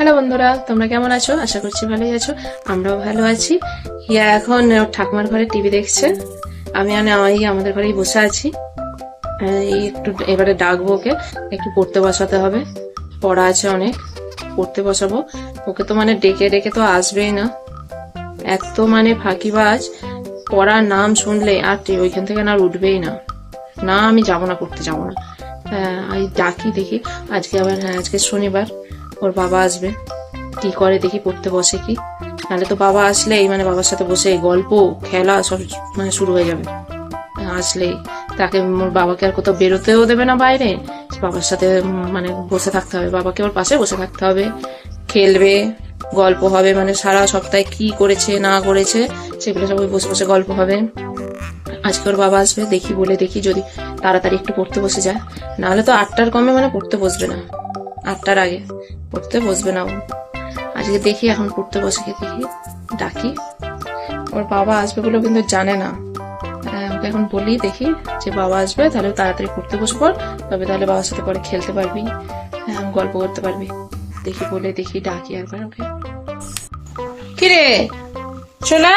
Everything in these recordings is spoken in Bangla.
হ্যালো বন্ধুরা, তোমরা কেমন আছো? আশা করছি ভালোই আছো। আমরাও ভালো আছি। ইয়া, এখন ঠাকুমার ঘরে টিভি দেখছে। আমি মানে এই আমাদের ঘরেই বসে আছি। এই একটু এবারে ডাকবো ওকে। একটু পড়তে বসাতে হবে। পড়া আছে অনেক। পড়তে বসাবো। ওকে তো মানে ডেকে ডেকে তো আসবেই না। এত মানে ফাঁকিবাজ। পড়ার নাম শুনলে আর ওইখান থেকে না উঠবেই না। না, আমি যাব না, পড়তে যাব না। হ্যাঁ আমি ডাকি দেখি। আজকে আবার হ্যাঁ আজকে শনিবার। ওর বাবা আসবে। কি করে দেখি পড়তে বসে কি? নাহলে তো বাবা আসলেই মানে বাবার সাথে বসে গল্প, খেলা সব মানে শুরু হয়ে যাবে। আসলেই। তাকে ওর বাবাকে আর কোথাও বেরোতেও দেবে না বাইরে। বাবার সাথে মানে বসে থাকতে হবে। বাবাকে ওর পাশে বসে থাকতে হবে। খেলবে, গল্প হবে মানে সারা সপ্তাহে কি করেছে, না করেছে, সেগুলো সবাই বসে বসে গল্প হবে। আজকে ওর বাবা আসবে, দেখি বলে দেখি যদি তাড়াতাড়ি একটু পড়তে বসে যায়। নাহলে তো আটটার কমে মানে পড়তে বসবে না। আটটার আগে। পড়তে বসবে না আজকে দেখি এখন পড়তে বসে দেখি ডাকি। ওর বাবা আসবে বলে কিন্তু জানে না। হ্যাঁ, ওকে এখন বলি দেখি যে বাবা আসবে তাহলে তাড়াতাড়ি পড়তে বসবো তবে তাহলে বাবার সাথে পরে খেলতে পারবি। হ্যাঁ, গল্প করতে পারবি। দেখি বলে দেখি ডাকি একবার ওকে। কিরে শোনা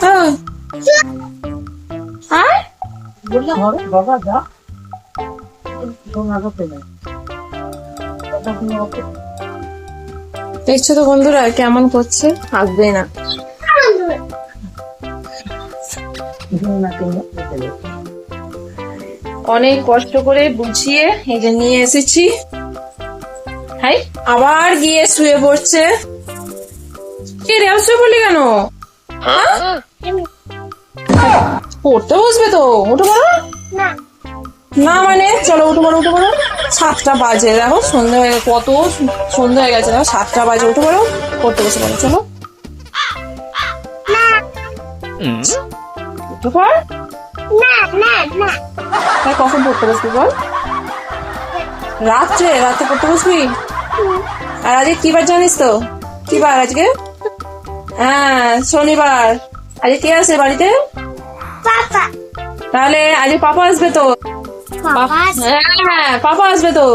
হ্যাঁ। আয়। বললাম বাবা যা। তোমার পেলে দেখছ তো বন্ধুরা কেমন করছে? আসবে না। অনেক কষ্ট করে বুঝিয়ে এই যে নিয়ে এসেছি। হাই আবার গিয়ে শুয়ে পড়ছে। কে রে শুয়ে পড়লি কেন? হ্যাঁ? পড়তে বসবে তো পড়ো না। মানে চলো উঠে পড়ো উঠে পড়ো। সাতটা বাজে দেখো সন্ধে হয়ে গেছে কত সন্ধে হয়ে গেছে দেখো সাতটা বাজে উঠে পড়ো পড়তে বসে পড়ো চলো। উঠে পড়। তাই কখন পড়তে বসবি বল? রাত্রে রাতে পড়তে বসবি? আর আজকে কি বার জানিস তো? কি বার আজকে? হ্যাঁ শনিবার। আজকে কে আছে বাড়িতে? তাহলে আজকে পাপা আসবে তো? হ্যাঁ পাপা আসবে তো।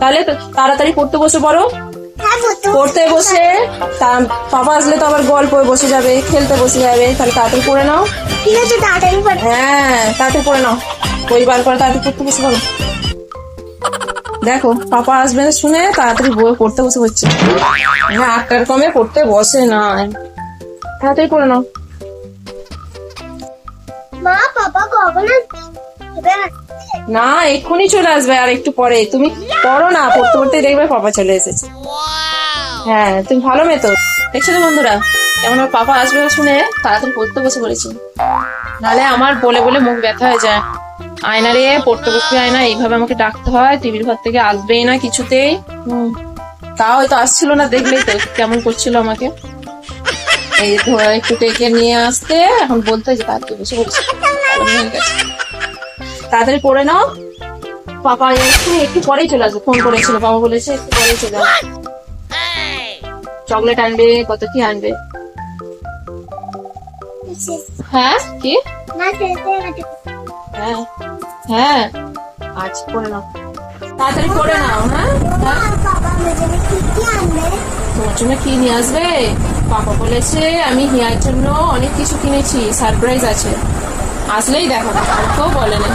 তাহলে তাড়াতাড়ি পড়তে বসে পড়ো। পড়তে বসে। পাপা আসলে তো আবার গল্প বসে যাবে খেলতে বসে যাবে তাহলে তাড়াতাড়ি পড়ে নাও। ঠিক আছে তাড়াতাড়ি হ্যাঁ তাড়াতাড়ি পড়ে নাও। পরিবার করে তাড়াতাড়ি পড়তে বসে পড়ো। দেখো পাপা আসবে শুনে তাড়াতাড়ি বই পড়তে বসে হচ্ছে। হ্যাঁ আটটার কমে পড়তে বসে না তাড়াতাড়ি পড়ে নাও। মা পাপা কখন আসবে? না, এক্ষুনি চলে আসবে আর একটু পরে। তুমি পড়ো না, পড়তে পড়তে দেখবে পাপা চলে এসেছে। হ্যাঁ তুমি ভালো মেয়ে তো। দেখছ তো বন্ধুরা, কেমন ওর পাপা আসবে শুনে তাড়াতাড়ি পড়তে বসে পড়েছি। নালে আমার বলে বলে মুখ ব্যথা হয়ে যায়। আয়না রে, পড়তে বসতে আয়না এইভাবে আমাকে ডাকতে হয়, টিভির ঘর থেকে আসবেই না কিছুতেই। হুম, তাও হয়তো আসছিল না, দেখলেই তো, কেমন করছিল আমাকে। এই একটু টেকে নিয়ে আসতে, এখন বলতে যে তাড়াতাড়ি বসে গেছে। তাড়াতাড়ি পড়ে নাও। পাপা একটু একটু পরেই চলে আসবে। ফোন করেছিল, বাবা বলেছে একটু পরেই চলে আসবে। চকলেট আনবে, কত কি আনবে? হ্যাঁ কি? না হয়ে। হ্যাঁ। আচ্ছা পড়ে নাও। তাড়াতাড়ি পড়ে নাও হ্যাঁ? তোমার জন্য নিয়ে আসবে? পাপা বলেছে, আমি জন্য অনেক কিছু কিনেছি, সারপ্রাইজ আছে। আসলেই দেখাবো বলে বলেনি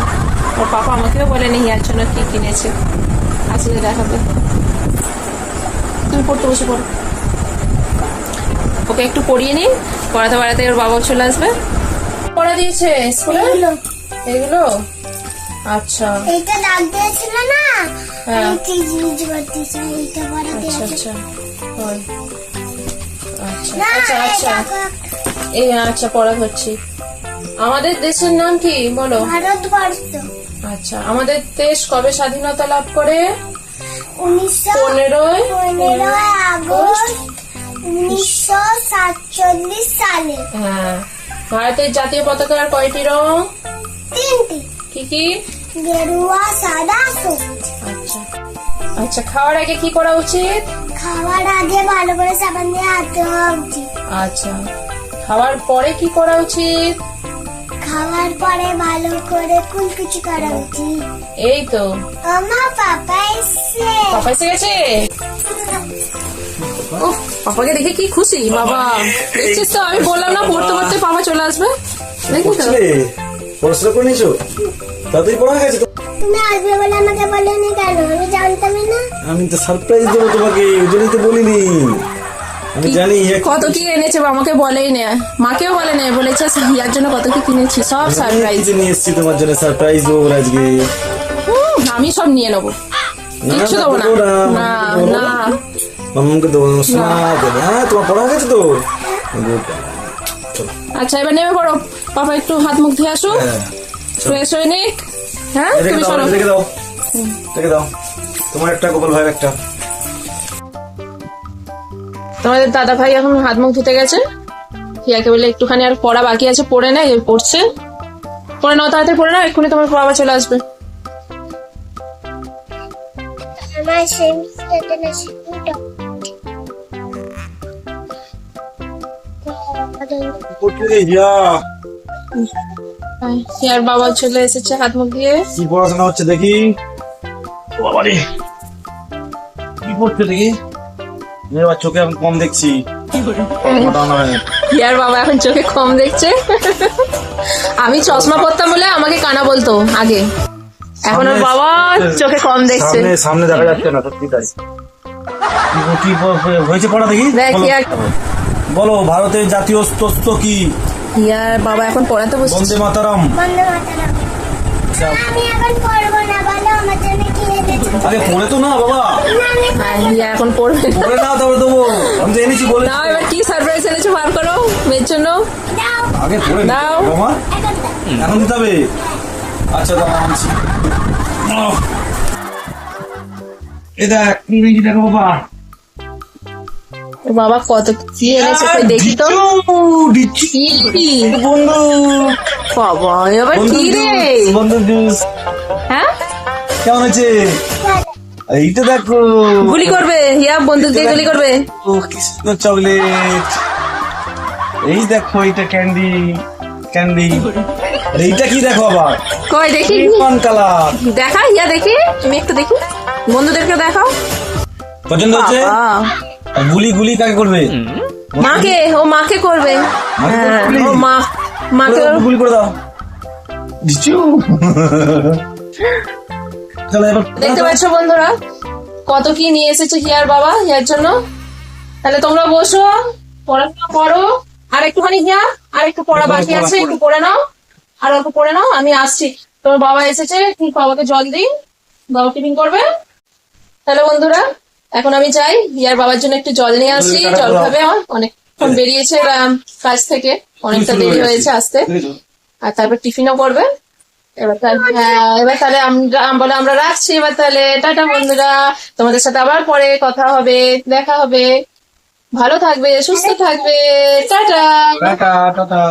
ওর পাপা আমাকেও বলেনি হিয়ার জন্য কি কিনেছে। আসলে দেখাবে তুমি পড়তে বসে পড়ো। ওকে একটু পড়িয়ে নি পড়াতে পড়াতে ওর বাবাও চলে আসবে। পড়া দিয়েছে স্কুলে? এগুলো। আচ্ছা। এইটা দাগ দিয়েছিল না? হ্যাঁ। আচ্ছা আচ্ছা। আচ্ছা আচ্ছা আচ্ছা। এই আচ্ছা পড়া হচ্ছে। আমাদের দেশের নাম কি? বলো। ভারতবর্ষ। আচ্ছা আমাদের দেশ কবে স্বাধীনতা লাভ করে? উনিশশো পনেরোই পনেরোই আগস্ট উনিশশো সাতচল্লিশ সালে। হ্যাঁ ভারতের জাতীয় পতাকার কয়টি রং? তিনটি। কি কি? গেরুয়া সাদা সবুজ। আচ্ছা আচ্ছা খাওয়ার আগে কি করা উচিত? খাওয়ার আগে ভালো করে সাবান দিয়ে হাত ধোয়া উচিত। আচ্ছা খাওয়ার পরে কি করা উচিত? খাওয়ার পরে ভালো করে কুলকুচি করা উচিত। এই তো। আমার পাপা এসছে। পাপা এসে গেছে? ও পাপাকে দেখে কি খুশি বাবা। দেখছিস তো আমি বললাম না পড়তে পড়তে পাপা চলে আসবে? দেখি তো। পড়াশোনা করে নিয়েছো? তাড়াতাড়ি পড়া গেছে তুমি আসবে বলে আমাকে বলেনি কেন? আমি জানতামই না। আমি তো সারপ্রাইজ দেবো তোমাকে ওই জন্যই তো বলিনি। আমি জানি কত কি এনেছে বা আমাকে বলেই না। মাকেও বলে না বলেছে হিয়ার জন্য কত কি কিনেছি? সব সারপ্রাইজ নিয়ে এসেছি তোমার জন্য সারপ্রাইজ দেবো আজকে। আমি সব নিয়ে নেব। দেবো না। না, দেবো সোনা হ্যাঁ তোমার পড়া গেছে তো? আচ্ছা এবার নেমে পড়ো। পাপা একটু হাত মুখ ধুয়ে আসো। হ্যাঁ ফ্রেশ হয়ে নিক। হ্যাঁ তুমি দাও সরো। রেখে দাও। রেখে দাও। তোমার একটা গোপাল ভাইয়ের একটা। তোমাদের দাদা ভাই এখন হাত মুখ ধুতে গেছে? হিয়াকে বলে একটুখানি আর পড়া বাকি আছে পড়ে নেয় পড়ছে। পড়ে নাও তাড়াতাড়ি পড়ে নাও এক্ষুনি তোমার বাবা চলে আসবে। হিয়ার বাবা চলে এসেছে হাত মুখ দিয়ে কি পড়াশোনা হচ্ছে দেখি? ও বাবারে। কি পড়ছে দেখি? এবার চোখে আমি কম দেখছি। না বাবা এখন চোখে কম দেখছে। আমি চশমা পরতাম বলে আমাকে কানা বলতো আগে। এখন ওর বাবা চোখে কম দেখছে। সামনে সামনে দেখা যাচ্ছে না সত্যি তাই। কি- হয়েছে পড়া দেখি? দেখ বলো। ভারতের জাতীয় তস্ত্র কি? হিয়ার বাবা এখন পড়াতে বসছে। বন্দে মাতারাম। বন্ধ মাতারাম। আমি এখন পড়ব না বলো আমার কি পড়ে তো না বাবা। আর এখন পড়বে না। পড়ে নাও তারপরে দেবো। আমি তো এনেছি বলে নাও এবার কি সারপ্রাইজ এনেছো বার করো মেয়ের জন্য? আগে পড়ে দাও। হবে, বাবা এখন দিতে হবে। আচ্ছা দাঁড়া আনছি। এই দেখ ইংরেজি দেখো বাবা? বাবা কত কি এনেছে কই দেখি তো। কি কি? বন্ধু। বাবা এবার কি রে? বন্ধু জুস। হ্যাঁ? কেমন আছে? এইটা দেখো। গুলি করবে হিয়া বন্দুক দিয়ে গুলি করবে? ও কৃষ্ণ চকলেট। এই দেখো এটা ক্যান্ডি ক্যান্ডি। আর এইটা কি দেখো আবার? কই দেখি? পান কালার দেখা হিয়া দেখি? তুমি একটু দেখি। বন্ধুদেরকে দেখাও। পছন্দ হচ্ছে? গুলি গুলি কাকে করবে? মাকে ও মাকে করবে। মাকে হ্যাঁ, ও মা মাকে গুলি করে দাও। দিচ্ছু দেখতে পাচ্ছ বন্ধুরা কত কি নিয়ে এসেছে হিয়ার বাবা হিয়ার জন্য? তাহলে তোমরা বসো পড়াশোনা করো আর একটুখানি হিয়া আর একটু পড়া বাকি আছে একটু পড়ে নাও আর অল্প পড়ে নাও আমি আসছি। তোমার বাবা এসেছে কি বাবাকে জল দিই বাবা টিফিন করবে। তাহলে বন্ধুরা এখন আমি যাই হিয়ার বাবার জন্য একটু জল নিয়ে আসি জল খাবে আমার অনেকক্ষণ বেরিয়েছে কাজ থেকে অনেকটা দেরি হয়েছে আসতে। আর তারপর টিফিনও করবে। এবার তাহলে হ্যাঁ, এবার তাহলে আমরা আমরা রাখছি। এবার তাহলে টাটা বন্ধুরা। তোমাদের সাথে আবার পরে কথা হবে দেখা হবে। ভালো থাকবে সুস্থ থাকবে। Tata tata.